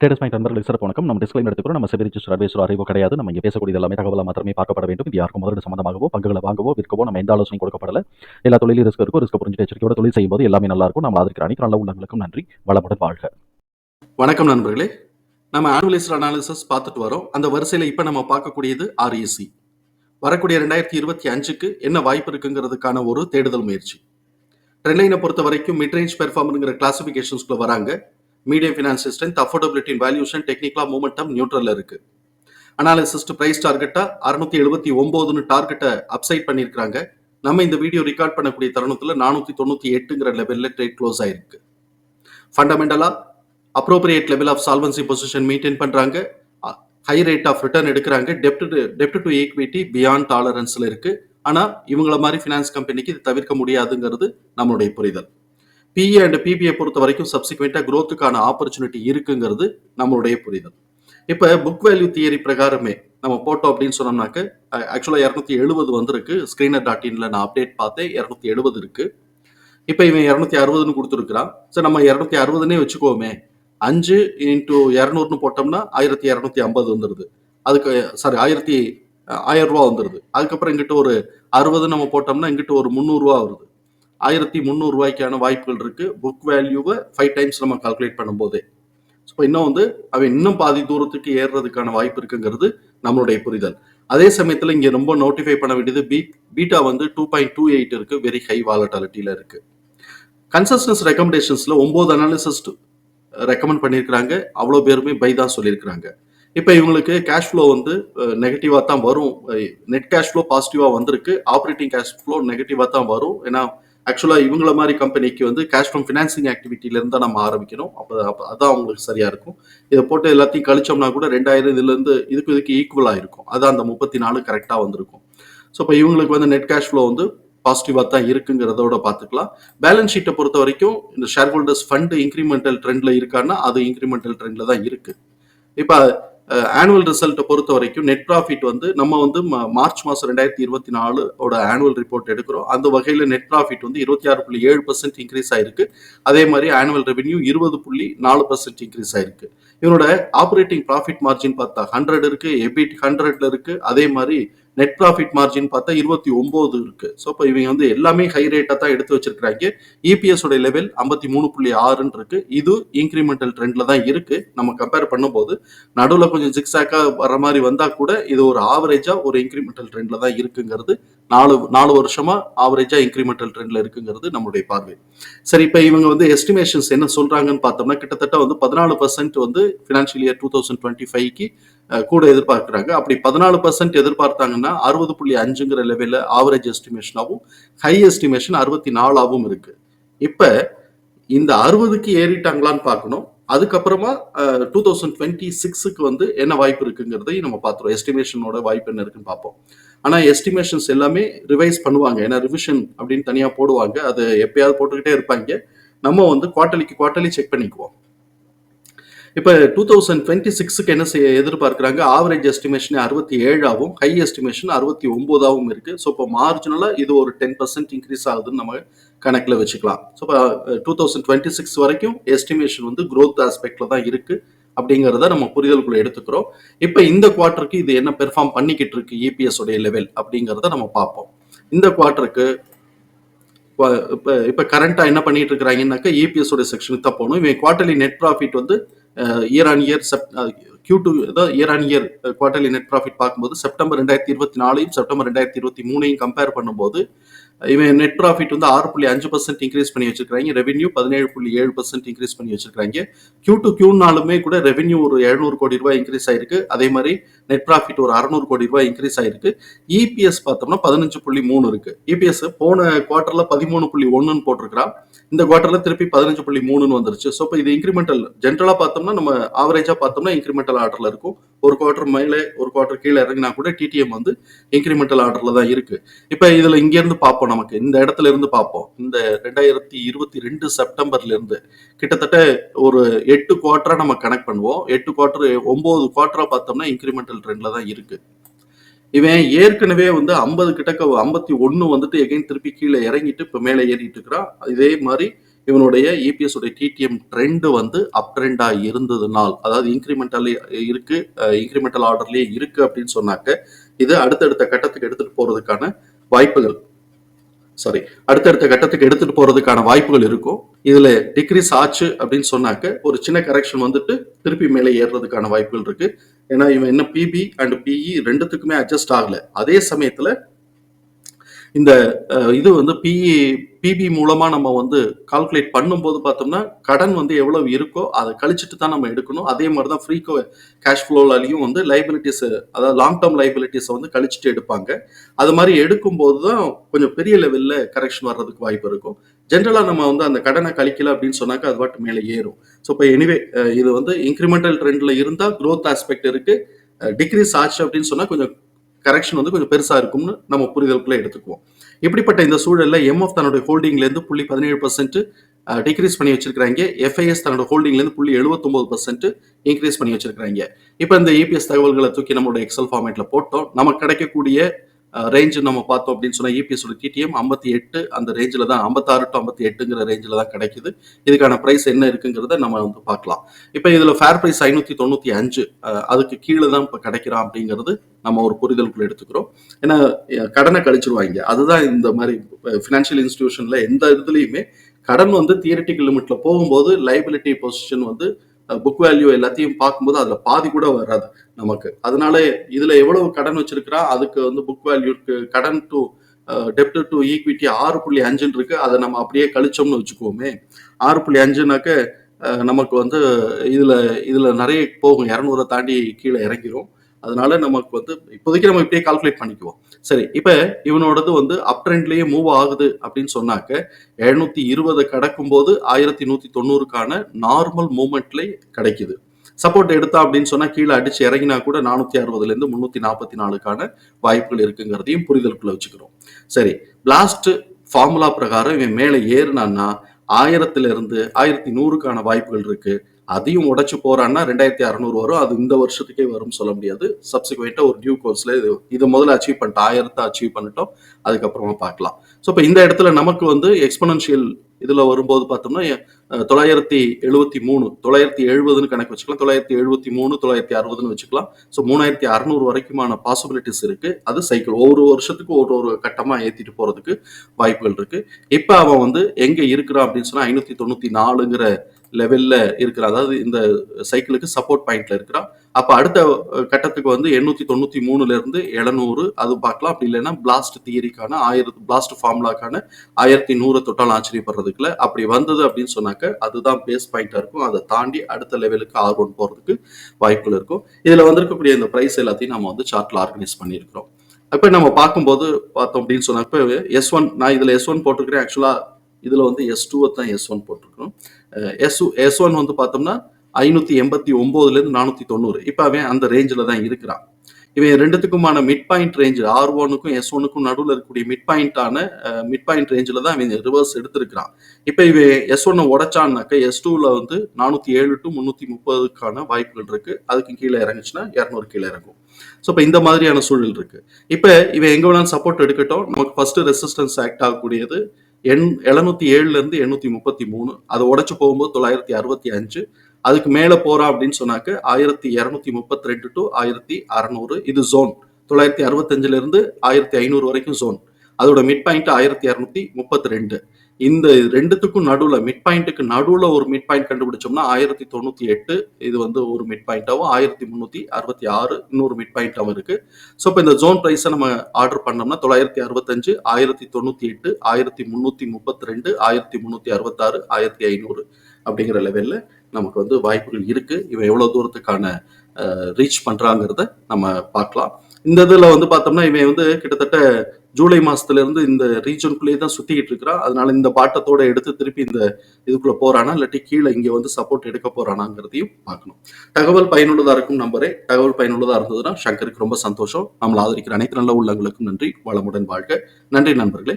Traders point நண்பர்களுக்கு சிறப்பு வணக்கம். நம்ம டிஸ்கிளைம் எடுத்துக்கிறோம் நம்ம செபி ரிஜிஸ்டர் அட்வைசர் அறிவோ கிடையாது. நம்ம இங்கே பேசக்கூடிய எல்லாமே தகவலாக மாத்திரமே பார்க்கப்பட வேண்டும். இது யாருக்கும் முதலீடு சம்பந்தமாகவோ பங்குகளை வாங்கவோ விற்கவோ நம்ம எந்த ஆலோசனை கொடுக்கப்படல. எல்லா தொழிலும் ரிஸ்க் இருக்கும் ரிஸ்க் புரிஞ்சு எச்சரிக்கையோட தொழில் செய்யும்போது எல்லாமே நல்லா இருக்கும். நம்ம ஆதரிக்கிற அனைத்து நல்ல உள்ளங்களுக்கும் நன்றி. வளமுடன் வாழ்க. வணக்கம் நண்பர்களே. நம்ம ஆனுவலைஸ்ட் அனாலிசிஸ் பார்த்துட்டு வரோம். அந்த வரிசையில் இப்போ நம்ம பார்க்கக்கூடியது ஆர்இசி வரக்கூடிய ரெண்டாயிரத்தி இருபத்தி அஞ்சுக்கு என்ன வாய்ப்பு இருக்குங்கிறதுக்கான ஒரு தேடுதல் முயற்சி. ட்ரெண்ட்லைனை பொறுத்த வரைக்கும் மிட்ரேஞ்ச் பெர்ஃபார்மருங்கிற கிளாசிஃபிகேஷன்ஸ்குள்ள வராங்க. Medium finance strength affordability valuation டெக்னிக்கலாக மூமெண்டம் நியூட்ரலில் இருக்கு. அனாலிசிஸ்ட் பிரைஸ் டார்கெட்டாக அறுநூத்தி எழுபத்தி ஒம்போதுன்னு டார்கெட்டை அப்சைட் பண்ணியிருக்காங்க நம்ம இந்த வீடியோ ரெக்கார்ட் பண்ணக்கூடிய தருணத்தில் நானூற்றி தொண்ணூற்றி எட்டுங்கிற லெவலில் ட்ரேட் க்ளோஸ் ஆயிருக்கு. ஃபண்டமெண்டலாக appropriate level of solvency position maintain பண்ணுறாங்க ஹை ரேட் ஆஃப் ரிட்டர்ன் எடுக்கிறாங்க. டெப்ட் டெப்ட் டு ஈக்விட்டி பியாண்ட் டாலரன்ஸில் இருக்குது ஆனால் இவங்கள மாதிரி ஃபினான்ஸ் கம்பெனிக்கு இது தவிர்க்க முடியாதுங்கிறது நம்மளுடைய புரிதல். பிஏ அண்ட் பிபிஐ பொறுத்த வரைக்கும் சப்சிக்வெண்ட்டாக க்ரோத்துக்கான ஆப்பர்ச்சுனிட்டி இருக்குங்கிறது நம்மளுடைய புரிதல். இப்போ புக் வேல்யூ தியரி பிரகாரமே நம்ம போட்டோம் அப்படின்னு சொன்னோம்னாக்க ஆக்சுவலாக இரநூத்தி எழுபது வந்திருக்கு. ஸ்க்ரீனர் டாட் இன்ல நான் அப்டேட் பார்த்தேன். இரநூத்தி எழுபது இருக்கு. இப்போ இவன் இரநூத்தி அறுபதுன்னு கொடுத்துருக்குறான். சரி நம்ம இரநூத்தி அறுபதுன்னே வச்சுக்கோமே. அஞ்சு இன்ட்டு இரநூறுன்னு போட்டோம்னா ஆயிரத்தி இரநூத்தி ஐம்பது வந்துடுது அதுக்கு சாரி ஆயிரத்தி ஆயிரம் ரூபா வந்துடுது அதுக்கப்புறம் இங்கிட்ட ஒரு அறுபது நம்ம போட்டோம்னா இங்கிட்ட ஒரு முந்நூறுரூவா வருது. ஆயிரத்தி முந்நூறுரூவாய்க்கான வாய்ப்புகள் இருக்கு. புக் வேல்யூவை ஃபைவ் டைம்ஸ் நம்ம கால்குலேட் பண்ணும்போதே. ஸோ இன்னும் வந்து அவன் இன்னும் பாதி தூரத்துக்கு ஏறுறதுக்கான வாய்ப்பு இருக்குங்கிறது நம்மளுடைய புரிதல். அதே சமயத்தில் இங்கே ரொம்ப நோட்டிஃபை பண்ண வேண்டியது பீ பீட்டா வந்து டூ பாயிண்ட் டூ எயிட் இருக்கு. வெரி ஹை வாலட்டாலிட்டியில் இருக்கு. கன்சஸ்டன்ஸ் ரெக்கமெண்டேஷன்ஸில் ஒம்பது அனாலிசிஸ்ட் ரெக்கமெண்ட் பண்ணியிருக்கிறாங்க. அவ்வளோ பேருமே பை தான் சொல்லியிருக்கிறாங்க. இப்போ இவங்களுக்கு கேஷ் ஃப்ளோ வந்து நெகட்டிவாக தான் வரும். நெட் கேஷ் ஃப்ளோ பாசிட்டிவாக வந்திருக்கு. ஆப்ரேட்டிங் கேஷ் ஃப்ளோ நெகட்டிவாக தான் வரும். ஏன்னா ஆக்சுவலாக இவங்கள மாதிரி கம்பெனிக்கு வந்து கேஷ் ஃப்ரம் ஃபினான்சிங் ஆக்டிவிட்டிலேருந்து தான் நம்ம ஆரம்பிக்கணும் அப்போ அப்போ அதான் அவங்களுக்கு சரியாக இருக்கும். இதை போட்டு எல்லாத்தையும் கழிச்சோம்னா கூட ரெண்டாயிரம் இதுலேருந்து இதுக்கு இதுக்கு ஈக்குவலாக இருக்கும் அதான் அந்த முப்பத்தி நாலு கரெக்டாக வந்திருக்கும். ஸோ இப்போ இவங்களுக்கு வந்து நெட் கேஷ் ஃப்ளோ வந்து பாசிட்டிவாக தான் இருக்குங்கிறதோட பார்த்துக்கலாம். பேலன்ஸ் ஷீட்டை பொறுத்த வரைக்கும் இந்த ஷேர் ஹோல்டர்ஸ் ஃபண்டு இன்க்ரிமெண்டல் ட்ரெண்டில் இருக்கான்னா அது இன்க்ரிமெண்டல் ட்ரெண்டில் தான் இருக்குது இப்போ ஆனுவல் ரிசல்ட்டை பொறுத்த வரைக்கும் நெட் ப்ராஃபிட் வந்து நம்ம வந்து மார்ச் மாதம் ரெண்டாயிரத்தி இருபத்தி நாலோட ஆனுவல் ரிப்போர்ட் எடுக்கிறோம். அந்த வகையில் நெட் ப்ராஃபிட் வந்து இருபத்தி ஆறு புள்ளி ஏழு பர்சன்ட் இன்க்ரீஸ் ஆயிருக்கு. அதே மாதிரி ஆனுவல் ரெவென்யூ இருபது புள்ளி நாலு பர்சன்ட் இன்க்ரீஸ் ஆயிருக்கு. இவனோட ஆப்ரேட்டிங் ப்ராஃபிட் மார்ஜின் பார்த்தா ஹண்ட்ரட் இருக்கு எபிட் ஹண்ட்ரட்ல இருக்கு. அதே மாதிரி நெட் ப்ராஃபிட் மார்ஜின் பார்த்தா இருபத்தி ஒன்பது இருக்கு. ஸோ இப்போ இவங்க வந்து எல்லாமே ஹை ரேட்டாக தான் எடுத்து வச்சிருக்கிறாங்க. இபிஎஸ் உடைய லெவல் ஐம்பத்தி மூணு புள்ளி ஆறுன்னு இருக்கு. இது இன்க்ரிமெண்டல் ட்ரெண்ட்ல தான் இருக்கு. நம்ம கம்பேர் பண்ணும்போது நடுவில் கொஞ்சம் ஜிக்ஸாக்கா வர மாதிரி வந்தா கூட இது ஒரு ஆவரேஜா ஒரு இன்க்ரிமெண்டல் ட்ரெண்ட்ல தான் இருக்குங்கிறது நாலு நாலு வருஷமா ஆவரேஜா இன்க்ரிமெண்டல் ட்ரெண்ட்ல இருக்குங்கிறது நம்மளுடைய பார்வை. சரி இப்போ இவங்க வந்து எஸ்டிமேஷன்ஸ் என்ன சொல்றாங்கன்னு பார்த்தோம்னா கிட்டத்தட்ட வந்து பதினாலு பர்சன்ட் வந்து financial year two thousand twenty ஃபைவ்க்கு கூட எதிர்பார்க்குறாங்க. அப்படி பதினாலு பர்சன்ட் எதிர்பார்த்தாங்கன்னா அறுபது புள்ளி அஞ்சுங்கிற லெவலில் ஆவரேஜ் எஸ்டிமேஷனாகவும் ஹை எஸ்டிமேஷன் அறுபத்தி நாலாவும் இருக்கு. இப்போ இந்த அறுபதுக்கு ஏறிட்டாங்களான்னு பார்க்கணும். அதுக்கப்புறமா டூ தௌசண்ட் டுவெண்ட்டி சிக்ஸுக்கு வந்து என்ன வாய்ப்பு இருக்குங்கிறதையும் நம்ம பார்த்துருவோம். எஸ்டிமேஷனோட வாய்ப்பு என்ன இருக்குன்னு பார்ப்போம். ஆனால் எஸ்டிமேஷன்ஸ் எல்லாமே ரிவைஸ் பண்ணுவாங்க. ஏன்னா ரிவிஷன் அப்படின்னு தனியாக போடுவாங்க. அது எப்பயாவது போட்டுக்கிட்டே இருப்பாங்க. நம்ம வந்து குவார்ட்டலிக்கு குவார்ட்டலி செக் பண்ணிக்குவோம். இப்போ டூ தௌசண்ட் டுவெண்ட்டி சிக்ஸுக்கு என்ன செய்ய எதிர்பார்க்குறாங்க? ஆவரேஜ் எஸ்டிமேஷன் அறுபத்தி ஏழாவும் ஹை எஸ்டிமேஷன் அறுபத்தி ஒம்பதாகவும் இருக்கு. ஸோ இப்போ மார்ஜினலாக இது ஒரு டென் பர்சன்ட் இன்க்ரீஸ் ஆகுதுன்னு நம்ம கணக்கில் வச்சுக்கலாம். ஸோ இப்போ டூ தௌசண்ட் டுவெண்ட்டி சிக்ஸ் வரைக்கும் எஸ்டிமேஷன் வந்து க்ரோத் ஆஸ்பெக்டில் தான் இருக்குது அப்படிங்கிறத நம்ம புரிதலுக்குள்ள எடுத்துக்கிறோம். இப்போ இந்த குவார்ட்டருக்கு இது என்ன பெர்ஃபார்ம் பண்ணிக்கிட்டு இருக்கு இபிஎஸ் உடைய லெவல் அப்படிங்கிறத நம்ம பார்ப்போம். இந்த குவார்ட்டருக்கு இப்போ இப்போ இப்போ கரண்ட்டாக என்ன பண்ணிட்டு இருக்கிறாங்கன்னாக்கா இபிஎஸ் உடைய செக்ஷனுக்கு தான் போகணும். இவன் குவார்ட்டர்லி நெட் ப்ராஃபிட் வந்து year on year Sep Q two அதாவது year on year quarterly net profit பார்க்கும்போது செப்டம்பர் ரெண்டாயிரத்தி இருபத்தி நாலையும் செப்டம்பர் ரெண்டாயிரத்தி இருபத்தி மூணையும் கம்பேர் பண்ணும்போது இவன் நெட் ப்ராஃபிட் வந்து ஆறு புள்ளி அஞ்சு பர்சன்ட் இன்க்ரீஸ் பண்ணி வச்சிருக்காங்க ரெவென்யூ பதினேழு புள்ளி ஏழு பர்சன்ட் இன்க்ரீஸ் பண்ணி வச்சிருக்காங்க கியூ டு கியூனாலுமே கூட ரெவென்யூ ஒரு எழுநூறு கோடி ரூபாய் இன்க்ரீஸ் ஆயிருக்கு. அதே மாதிரி நெட் ப்ராஃபிட் ஒரு அறுநூறு கோடி ரூபாய் இன்க்ரீஸ் ஆயிருக்கு. இபிஎஸ் பார்த்தோம்னா பதினஞ்சு புள்ளி மூணு இருக்கு. இபிஎஸ் போன குவார்டர்ல பதிமூணு புள்ளி ஒன்றுன்னு போட்டிருக்கிறான். இந்த குவார்டர்ல திருப்பி பதினஞ்சு புள்ளி மூணுன்னு வந்துருச்சு. ஸோ இப்போ இது இன்க்ரிமெண்டல் ஜென்ரலா பார்த்தோம்னா நம்ம ஆவரேஜா பார்த்தோம்னா இன்க்ரிமெண்டல் ஆர்டர்ல இருக்கும். ஒரு குவார்டர் மேலே ஒரு குவார்டர் கீழே இறங்கினா கூட டிடிஎம் வந்து இன்க்ரிமெண்டல் ஆர்டர்ல தான் இருக்கு. இப்போ இதுல இங்க இருந்து பார்ப்போம் நமக்கு. இந்த இடத்துல இருந்து பார்ப்போம். இந்த ரெண்டாயிரத்தி இருபத்தி ரெண்டு செப்டம்பர்ல இருந்து கிட்டத்தட்ட ஒரு எட்டு குவார்டராக நம்ம கனெக்ட் பண்ணுவோம். எட்டு குவார்டர் ஒன்பது குவார்ட்டரா பார்த்தோம்னா இன்க்ரிமெண்டல் ட்ரெண்ட்ல தான் இருக்கு. இவன் ஏற்கனவே வந்து ஐம்பது கிட்டக்க ஐம்பத்தி ஒன்று வந்துட்டு எகைன் திருப்பி கீழே இறங்கிட்டு இப்போ மேலே ஏறிட்டு இருக்கிறான். இதே மாதிரி இவனுடைய இபிஎஸ் உடைய டிடிஎம் ட்ரெண்டு வந்து அப் ட்ரெண்டாக இருந்ததுனால் அதாவது இன்க்ரிமெண்டல் இருக்கு இன்க்ரிமெண்டல் ஆர்டர்லேயே இருக்கு அப்படின்னு சொன்னாக்க இது அடுத்தடுத்த கட்டத்துக்கு எடுத்துட்டு போறதுக்கான வாய்ப்புகள். சாரி அடுத்தடுத்த கட்டத்துக்கு எடுத்துட்டு போறதுக்கான வாய்ப்புகள் இருக்கும். இதுல டிக்ரீஸ் ஆச்சு அப்படின்னு சொன்னாக்க ஒரு சின்ன கரெக்ஷன் வந்துட்டு திருப்பி மேலே ஏறுறதுக்கான வாய்ப்புகள் இருக்கு. ஏன்னா இவன் என்ன பிபி அண்ட் பிஇ ரெண்டுத்துக்குமே அட்ஜஸ்ட் ஆகல. அதே சமயத்துல இந்த இது வந்து பிஇ பிபி மூலமா நம்ம வந்து கால்குலேட் பண்ணும்போது பார்த்தோம்னா கடன் வந்து எவ்வளவு இருக்கோ அதை கழிச்சிட்டு தான் நம்ம எடுக்கணும். அதே மாதிரி தான் ஃப்ரீ கேஷ் ஃப்ளோலாலையும் வந்து லைபிலிட்டிஸ் அதாவது லாங் டேர்ம் லைபிலிட்டிஸை வந்து கழிச்சிட்டு எடுப்பாங்க. அது மாதிரி எடுக்கும்போது தான் கொஞ்சம் பெரிய லெவலில் கரெக்ஷன் வர்றதுக்கு வாய்ப்பு இருக்கும். ஜென்ரலாக நம்ம வந்து அந்த கடனை கழிக்கல அப்படின்னு சொன்னாக்க அது பாட்டு மேலே ஏறும். ஸோ இப்போ எனிவே இது வந்து இன்க்ரிமெண்டல் ட்ரெண்டில் இருந்தால் க்ரோத் ஆஸ்பெக்ட் இருக்குது டிக்ரீஸ் ஆச்சு அப்படின்னு சொன்னால் கொஞ்சம் கரெக்ஷன் வந்து கொஞ்சம் பெருசாக இருக்கும்னு நம்ம புரிதலுக்குள்ளே எடுத்துக்குவோம். இப்படிப்பட்ட இந்த சூழலில் எம்எஃப் தன்னுடைய ஹோல்டிங்லேருந்து புள்ளி பதினேழு பர்சன்ட் டிக்ரீஸ் பண்ணி வச்சிருக்காங்க எஃப்ஐஎஸ் தன்னோட ஹோல்டிங்லேருந்து புள்ளி எழுபத்தொம்பது பர்சன்ட் இன்க்ரீஸ் பண்ணி வச்சிருக்காங்க இப்போ இந்த ஏபிஎஸ் தகவல்களை தூக்கி நம்மளோட எக்ஸல் ஃபார்மேட்டில் போட்டோம். நமக்கு கிடைக்கக்கூடிய ரேஞ்சு நம்ம பார்த்தோம் அப்படின்னு சொன்னால் இபிஎஸ் டிடிஎம் ஐம்பத்தி எட்டு அந்த ரேஞ்சில் தான் ஐம்பத்தாறு டு ஐம்பத்தி எட்டுங்கிற ரேஞ்சில் தான் கிடைக்குது. இதுக்கான ப்ரைஸ் என்ன இருக்குங்கிறத நம்ம வந்து பார்க்கலாம். இப்போ இதில் ஃபேர் ப்ரைஸ் ஐநூற்றி தொண்ணூற்றி அஞ்சு அதுக்கு கீழே தான் இப்போ கிடைக்கிறான் அப்படிங்கிறது நம்ம ஒரு புரிதலுக்குள்ள எடுத்துக்கிறோம். ஏன்னா கடனை கழிச்சிருவாங்க. அதுதான் இந்த மாதிரி ஃபினான்ஷியல் இன்ஸ்டிடியூஷனில் எந்த இதுலேயுமே கடன் வந்து தியரிட்டிக்கல் லிமிட்ல போகும்போது லைபிலிட்டி பொசிஷன் வந்து புக் வேல்யூ எல்லாத்தையும் பார்க்கும்போது அதுல பாதி கூட வராது நமக்கு. அதனால இதுல எவ்வளவு கடன் வச்சிருக்கிறா அதுக்கு வந்து புக் வேல்யூக்கு கடன் டு டெப்ட் டு ஈக்விட்டி ஆறு புள்ளி அஞ்சுன்னு இருக்கு. அதை நம்ம அப்படியே கழிச்சோம்னு வச்சுக்கோமே ஆறு புள்ளி அஞ்சுனாக்க நமக்கு வந்து இதுல இதுல நிறைய போகும். இரநூறை தாண்டி கீழே இறங்கிரும். அதனால நமக்கு வந்து இப்போதைக்கு நம்ம இப்படியே கால்குலேட் பண்ணிக்குவோம். சரி இப்போ இவனோடது வந்து அப் மூவ் ஆகுது அப்படின்னு சொன்னாக்க எழுநூத்தி இருபது கடக்கும் போது ஆயிரத்தி நூத்தி தொண்ணூறுக்கான நார்மல் மூமெண்ட்ல கிடைக்குது. சப்போர்ட் எடுத்தா அப்படின்னு சொன்னா கீழே அடிச்சு இறங்கினா கூட நானூத்தி அறுபதுல இருந்து முன்னூத்தி நாற்பத்தி நாலுக்கான வாய்ப்புகள் இருக்குங்கிறதையும் புரிதலுக்குள்ள வச்சுக்கிறோம். சரி பிளாஸ்ட் ஃபார்முலா பிரகாரம் இவன் மேலே ஏறினான்னா ஆயிரத்துல இருந்து ஆயிரத்தி நூறுக்கான வாய்ப்புகள் இருக்கு. அதையும் உடைச்சு போறான்னா ரெண்டாயிரத்தி அறநூறு வரும். அது இந்த வருஷத்துக்கே வரும் சொல்ல முடியாது. சப்சிக்வெண்டா ஒரு டியூ கோர்ஸ்ல இது இதை முதல்ல அச்சீவ் பண்ணிட்டோம். ஆயிரத்தை அச்சீவ் பண்ணிட்டோம். அதுக்கப்புறமா பார்க்கலாம். ஸோ இப்போ இந்த இடத்துல நமக்கு வந்து எக்ஸ்பனன்ஷியல் இதுல வரும்போது பார்த்தோம்னா தொள்ளாயிரத்தி எழுபத்தி மூணு தொள்ளாயிரத்தி எழுபதுன்னு கணக்கு வச்சுக்கலாம். தொள்ளாயிரத்தி எழுபத்தி மூணு தொள்ளாயிரத்தி அறுபதுன்னு வச்சுக்கலாம். ஸோ மூணாயிரத்தி அறுநூறு வரைக்குமான பாசிபிலிட்டிஸ் இருக்கு. அது சைக்கிள் ஒவ்வொரு வருஷத்துக்கு ஒரு ஒரு கட்டமா ஏற்றிட்டு போறதுக்கு வாய்ப்புகள் இருக்கு. இப்போ அவன் வந்து எங்க இருக்கிறான் அப்படின்னு சொன்னா ஐநூத்தி தொண்ணூத்தி நாலுங்கிற லெவல்ல இருக்கிற அதாவது இந்த சைக்கிளுக்கு சப்போர்ட் பாயிண்ட்ல இருக்கிறான் அப்ப அடுத்த கட்டத்துக்கு வந்து எண்ணூத்தி தொண்ணூத்தி மூணுல இருந்து எழுநூறு அது பார்க்கலாம் அப்படி இல்லைன்னா பிளாஸ்ட் தியரிக்கான ஆயிரத்து பிளாஸ்ட் ஃபார்முலாக்கான ஆயிரத்தி நூறு தொட்டால் ஆச்சரியப்படுறதுக்குல அப்படி வந்தது அப்படின்னு சொன்னாக்க அதுதான் பேஸ் பாயிண்டா இருக்கும். அதை தாண்டி அடுத்த லெவலுக்கு ஆர் ஒன் போறதுக்கு வாய்ப்புகள் இருக்கும். இதுல வந்திருக்கக்கூடிய இந்த பிரைஸ் எல்லாத்தையும் நம்ம வந்து சார்ட்ல ஆர்கனைஸ் பண்ணியிருக்கிறோம். அப்போ நம்ம பார்க்கும்போது பார்த்தோம் அப்படின்னு சொன்னாக்க எஸ் ஒன் நான் இதுல எஸ் ஒன் போட்டிருக்கிறேன். ஆக்சுவலா இதில் வந்து எஸ் டூவை தான் எஸ் ஒன் போட்டிருக்கோம். எஸ் எஸ் ஒன் வந்து பார்த்தோம்னா ஐநூற்றி எண்பத்தி ஒம்போதுலேருந்து நானூற்றி தொண்ணூறு. இப்போ அவன் அந்த ரேஞ்சில் தான் இருக்கிறான். இவன் ரெண்டுத்துக்குமான மிட் பாயிண்ட் ரேஞ்ச் ஆர் ஒனுக்கும் எஸ் ஒனுக்கும் நடுவில் இருக்கக்கூடிய மிட் பாயிண்டான மிட் பாயிண்ட் ரேஞ்சில் தான் இவன் ரிவர்ஸ் எடுத்திருக்கிறான். இப்போ இவன் எஸ் ஒன்னை உடைச்சான்னாக்க எஸ் டூவில் வந்து நானூற்றி ஏழு டு முந்நூற்றி முப்பதுக்கான வாய்ப்புகள் இருக்குது அதுக்கு கீழே இறங்குச்சுன்னா இரநூறு கீழே இறங்கும். ஸோ இப்போ இந்த மாதிரியான சூழல் இருக்கு. இப்போ இவன் எங்கே வேணாலும் சப்போர்ட் எடுக்கட்டும். நமக்கு ஃபஸ்ட்டு ரெசிஸ்டன்ஸ் ஆக்ட் ஆகக்கூடியது எண் எழுநூத்தி ஏழுலேருந்து எண்ணூற்றி எண்ணூத்தி முப்பத்தி மூணு. அதை உடச்சு போகும்போது தொள்ளாயிரத்தி அறுபத்தி அஞ்சு. அதுக்கு மேலே போறான் அப்படின்னு சொன்னாக்க ஆயிரத்தி இரநூத்தி முப்பத்தி ரெண்டு டு ஆயிரத்தி அறநூறு. இது ஜோன் தொள்ளாயிரத்தி அறுபத்தஞ்சிலிருந்து ஆயிரத்தி ஐநூறு வரைக்கும் ஜோன் அதோட மிட் பாயிண்ட் ஆயிரத்தி இரநூத்தி முப்பத்தி ரெண்டு. இந்த ரெண்டுத்துக்கும் நடுவுல மிட் பாயிண்ட்டுக்கு நடுவுல ஒரு மிட் பாயிண்ட் கண்டுபிடிச்சோம்னா ஆயிரத்தி தொண்ணூத்தி எட்டு இது வந்து ஒரு மிட் பாயிண்டாவும் ஆயிரத்தி முந்நூத்தி அறுபத்தி ஆறு இன்னொரு மிட் பாயிண்டாவும் இருக்கு. ஸோ இப்போ இந்த ஜோன் ப்ரைஸை நம்ம ஆர்டர் பண்ணோம்னா தொள்ளாயிரத்தி அறுபத்தஞ்சு ஆயிரத்தி தொண்ணூத்தி எட்டு ஆயிரத்தி முந்நூற்றி முப்பத்தி ரெண்டு ஆயிரத்தி முந்நூற்றி அறுபத்தாறு ஆயிரத்தி ஐநூறு அப்படிங்கிற லெவல்ல நமக்கு வந்து வாய்ப்புகள் இருக்கு. இவன் எவ்வளவு தூரத்துக்கான ரீச் பண்றாங்கிறத நம்ம பார்க்கலாம். இந்த இதில் வந்து பார்த்தோம்னா இவன் வந்து கிட்டத்தட்ட ஜூலை மாசத்துல இருந்து இந்த ரீஜனுக்குள்ளேயே தான் சுத்திக்கிட்டு இருக்கிறான். அதனால இந்த பாட்டத்தோட எடுத்து திருப்பி இந்த இதுக்குள்ள போறானா இல்லாட்டி கீழே இங்க வந்து சப்போர்ட் எடுக்க போறானாங்கிறதையும் பார்க்கணும். தகவல் பயனுள்ளதா இருக்கும் நம்பரே. தகவல் பயனுள்ளதா இருந்ததுன்னா சங்கருக்கு ரொம்ப சந்தோஷம். நம்மளை ஆதரிக்கிற அனைத்து நல்ல உள்ளங்களுக்கும் நன்றி. வளமுடன் வாழ்க. நன்றி நண்பர்களே.